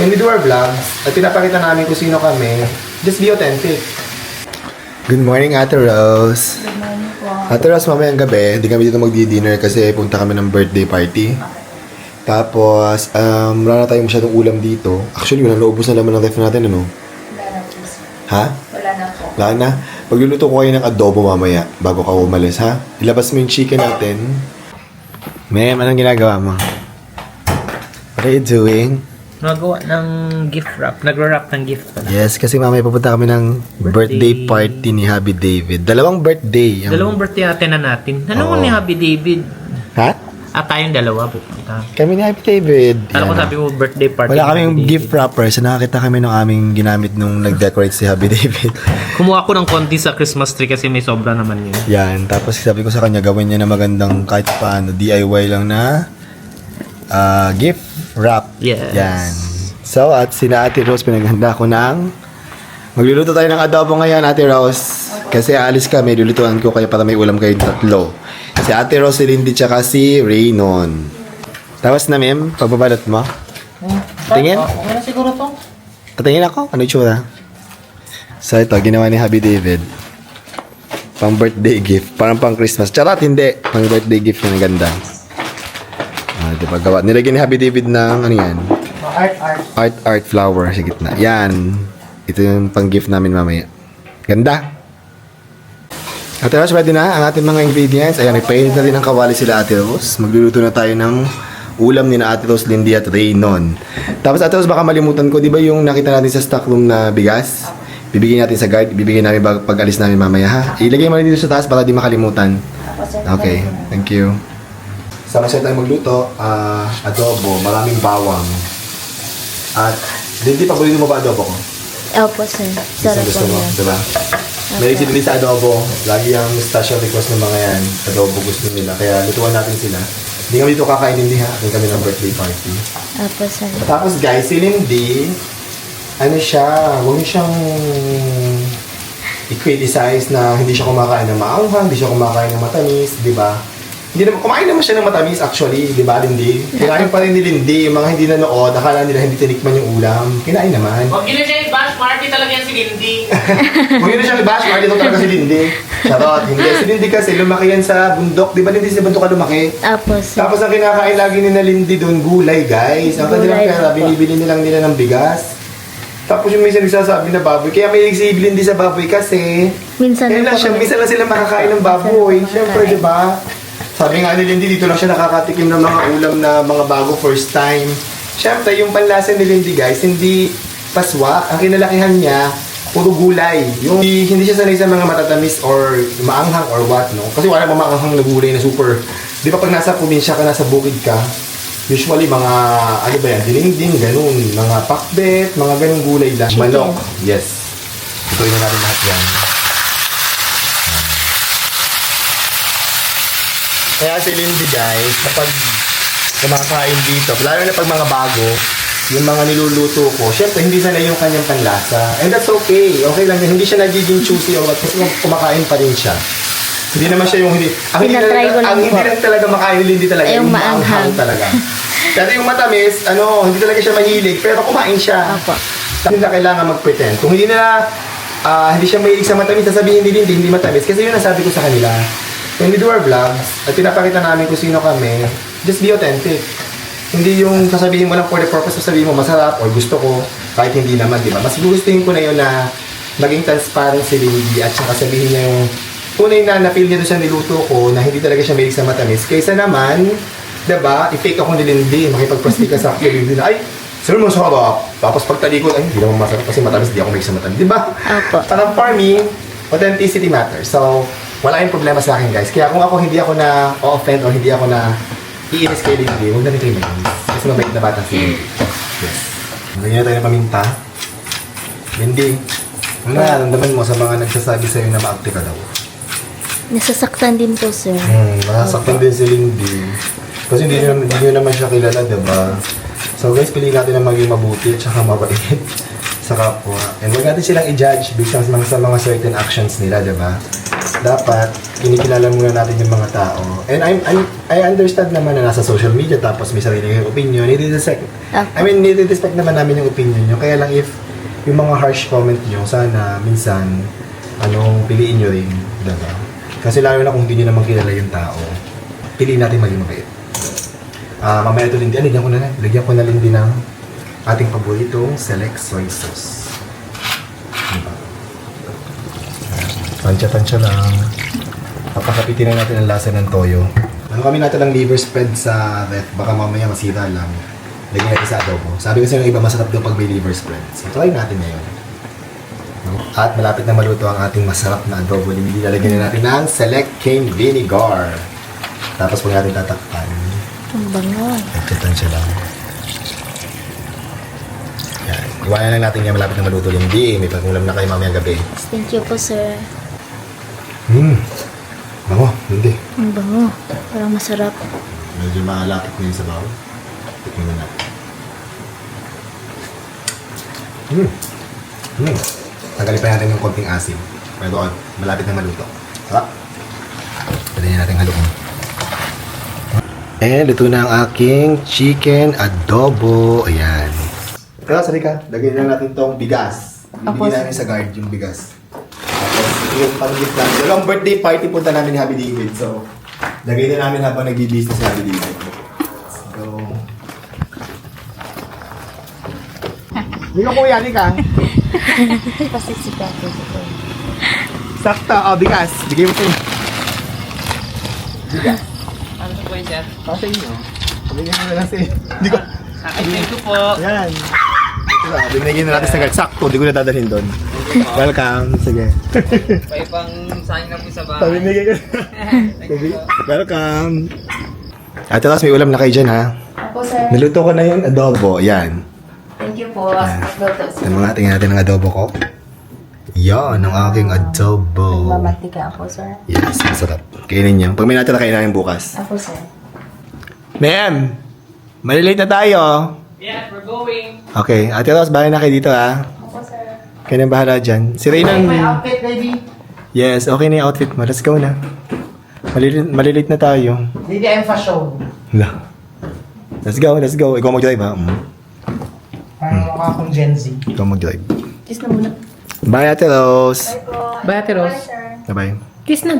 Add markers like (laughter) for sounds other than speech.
When we do our vlogs, at pinapakita namin kung sino kami, just be authentic. Good morning, Ate Rose. Good morning po. Ate Rose, mamayang gabi, hindi kami dito magdi-dinner kasi punta kami ng birthday party. Tapos, um, wala na tayong masyadong ulam dito. Actually, wala naubos na laman ng ref natin, ano? Wala na po. sir. Ha? Wala na po. Wala na. Pagluluto ko kayo ng adobo mamaya bago ka umalis, ha? Ilabas mo yung chicken natin. Ma'am, anong ginagawa mo? What are you doing? Nagawa ng gift wrap. Nagro-wrap ng gift pala. Yes, kasi mamaya pupunta kami ng birthday, Birthday. party ni Happy David. Dalawang birthday. ang- Dalawang birthday natin na natin. Ano Oo. ni Happy David? Ha? At tayong dalawa pupunta. Kami ni Happy David. Alam ko sabi mo birthday party. Wala kaming gift wrapper. So nakakita kami ng aming ginamit nung nag-decorate si Happy David. (laughs) Kumuha ko ng konti sa Christmas tree kasi may sobra naman yun. Yan. Tapos sabi ko sa kanya, gawin niya na magandang kahit paano, DIY lang na ah, gift wrap. Yes. Yan. So, at sina Ate Rose, pinaghanda ko ng magluluto tayo ng adobo ngayon, Ate Rose. Kasi aalis kami, lulutuan ko kayo para may ulam kayong tatlo. Si Ate Rose, si Lindy, tsaka si Raynon. Tapos na, ma'am, pagbabalot mo. Tingin? Okay na siguro to. Patingin ako, ano itsura? So ito, ginawa ni Happy David. Pang birthday gift. Parang pang Christmas. Charot, hindi. Pang birthday gift yung ganda. Ah, di ba gawa? Nilagyan ni Happy David ng, ano yan? Art, art. Art, art flower sa gitna. Yan. Ito yung pang gift namin mamaya. Ganda. Ate Rose, ready na ang ating mga ingredients. Ayan, ipainit na rin ang kawali sila Ate Rose. Magluluto na tayo ng ulam ni na Ate Rose, Lindy at Raynon. Tapos Ate Rose, baka malimutan ko, di ba yung nakita natin sa stock room na bigas? Bibigyan natin sa guard, bibigyan namin pag alis namin mamaya ha. Ilagay mo na dito sa taas para di makalimutan. Okay, thank you. Sama siya tayo magluto, ah, adobo, maraming bawang. At, Lindy, paborito mo ba adobo ko? Opo, sir. Sarap gusto mo, yan. diba? May si Lindy sa adobo. Lagi ang special request ng mga yan. Adobo gusto nila. Kaya lutuan natin sila. Hindi kami dito kakain hindi ha. Hindi kami ng birthday party. Opo, sir. Tapos guys, si Lindy, ano siya, huwag niyo siyang i-criticize na hindi siya kumakain ng maanghang, hindi siya kumakain ng matamis, di ba? Hindi naman, kumain naman siya ng matamis actually, di ba Lindy? Kinain pa rin ni Lindy, yung mga hindi nanood, akala nila hindi tinikman yung ulam. Kinain naman. Huwag nyo siya i-bash party talaga yan si Lindy. (laughs) Huwag yun na siyang i-bash, Marty, ito talaga si Lindy. Charot, hindi. Si Lindy kasi lumaki yan sa bundok. Di ba Lindy sa bundok ka lumaki? Opo, sir. Tapos ang kinakain lagi ni na Lindy doon, gulay guys. Ang kanilang Gulay pera, binibili nilang nila ng bigas. Tapos yung minsan nagsasabi na baboy. Kaya may si Lindy sa baboy kasi Minsan kaya lang siya, kami- minsan lang sila makakain ng baboy. Minsan lang Siyempre, makakain. di ba? Sabi nga ni Lindy, dito lang siya nakakatikim ng mga ulam na mga bago first time. Siyempre, yung panlasa ni Lindy guys, hindi paswa. Ang kinalakihan niya, puro gulay. Yung hindi siya sanay sa mga matatamis or maanghang or what, no? Kasi wala pa maanghang na gulay na super. Di ba pag nasa probinsya ka, nasa bukid ka, usually mga, ano ba yan, dilingding, ganun. Mga pakbet, mga ganung gulay lang. Manok. Yes. Ituloy na natin lahat yan. Kaya si Lindy guys, kapag kumakain dito, lalo na pag mga bago, yung mga niluluto ko, syempre hindi sanay yung kanyang panlasa. And that's okay. Okay lang yun. Hindi siya nagiging choosy or what. Kasi kumakain pa rin siya. Hindi naman siya yung hindi... Ang hindi, Tinatry talaga, ko lang ang hindi po. lang talaga makain Lindy talaga. Ay, yung maanghang talaga. (laughs) Pero yung matamis, ano, hindi talaga siya mahilig. Pero kumain siya. Opo. Hindi na kailangan mag-pretend. Kung hindi na ah, hindi siya mahilig sa matamis, sasabihin ni Lindy, hindi matamis. Kasi yun ang sabi ko sa kanila. When we do our vlogs, at pinapakita namin kung sino kami, just be authentic. Hindi yung sasabihin mo lang for the purpose, sasabihin mo masarap or gusto ko, kahit hindi naman, di ba? Mas gugustuhin ko na yun na maging transparent si Lindy at saka sabihin niya yung tunay na na-feel niya doon sa niluto ko na hindi talaga siya mahilig sa matamis. Kaysa naman, di ba, i-fake ako ni Lindy, makipagplastika sa akin, Lindy na, ay, sir, masarap. Tapos pagtalikod, ay, hindi naman masarap kasi matamis, di ako mahilig sa matamis. Di ba? Opo. Parang for me, authenticity matters. So, wala yung problema sa akin, guys. Kaya kung ako hindi ako na offend or hindi ako na iinis kay Lindy, huwag na rin kayo mainis. Kasi mabait na bata si Lindy. Yes. Lagyan na tayo ng paminta. Lindy, ano nararamdaman mo sa mga nagsasabi sa'yo na maakti ka daw? Nasasaktan din po, sir. Hmm, nasasaktan din si Lindy. Kasi hindi nyo, hindi nyo naman siya kilala, diba? So guys, piliin natin na maging mabuti at saka mabait (laughs) sa kapwa. And huwag natin silang i-judge based on mga, sa mga certain actions nila, diba? dapat kinikilala muna natin yung mga tao. And I'm, I'm, I understand naman na nasa social media tapos may sarili kayong opinion. Nire-respect. I mean, nire-respect naman namin yung opinion nyo. Kaya lang if yung mga harsh comment nyo, sana minsan, anong piliin nyo rin. Diba? Kasi lalo na kung hindi nyo naman kilala yung tao, piliin natin maging mabait. Ah, mamaya ito din, ah, lagyan ko na lang. Lagyan ko na rin din ng ating paboritong select soy sauce. Diba? Tansya-tansya lang. Papakapitin na natin ang lasa ng toyo. Ano kami natin ng liver spread sa ref, baka mamaya masira lang. Lagyan natin sa adobo. Sabi kasi ng iba, masarap daw pag may liver spread. So, try natin ngayon. At malapit na maluto ang ating masarap na adobo. Lalagyan na natin ng select cane vinegar. Tapos pag natin tatakpan, Ang bango. Tansya-tansya lang. Yan. Iwanan lang natin yan malapit na maluto. Hindi, may pangulam na kayo mamaya gabi. Thank you po, sir. Hmm. Bango, hindi. Ang bango. Parang masarap. Medyo malapit na yun sa bawal. Tikman na natin. Hmm. Hmm. Tanggalin pa natin yung konting asim. Pero doon, malapit na maluto. Sarap. Pwede na natin haluin. And luto na ang aking chicken adobo. Ayan. Pero sabi ka, lagyan na natin tong bigas. Bibigyan namin sa guard yung bigas. Tapos yung pang-gift lang. Walang birthday party punta namin ni Happy David. So, lagay na namin habang nag-business si Happy David. Go. Hindi ka kuya, hindi ka. Kasi si Kate. Sakto, oh, bigas. Bigay mo ito. Ano po yun, sir? Kasi inyo. Bigyan mo na lang si... Hindi ko... Ay, thank you po. Yan. Binigyan na natin sa guard. Sakto, di ko na dadalhin doon. Welcome. Sige. May pang sayang na po sa bahay. Pabinigay ko. Welcome. Ate Ross, may ulam na kayo dyan, ha? Ako, sir. Niluto ko na yung adobo. Yan. Thank you po. Nagluto Ito mga tingnan natin ang adobo ko. Yan, ang aking adobo. Mamantika ako, sir. Yes, masarap. Kainin niyo. Pag may natira, kainin namin bukas. Ako, sir. Ma'am, malilate na tayo. Yeah, we're going. Okay, Ate Ross, bahay na kayo dito, ha? Ako, sir. Kayo nang bahala dyan. Si Raynan... outfit, baby. Yes, okay na yung outfit mo. Let's go na. Malilate, malilate na tayo. Baby, I'm fashion. Hala. Let's go, let's go. Ikaw mag-drive, ha? Mm. Parang mukha akong Gen Z. Ikaw mag-drive. Kiss na muna. Bye, Ate Rose. Bye. Bye, Ate Rose. sir. Bye-bye. Kiss na.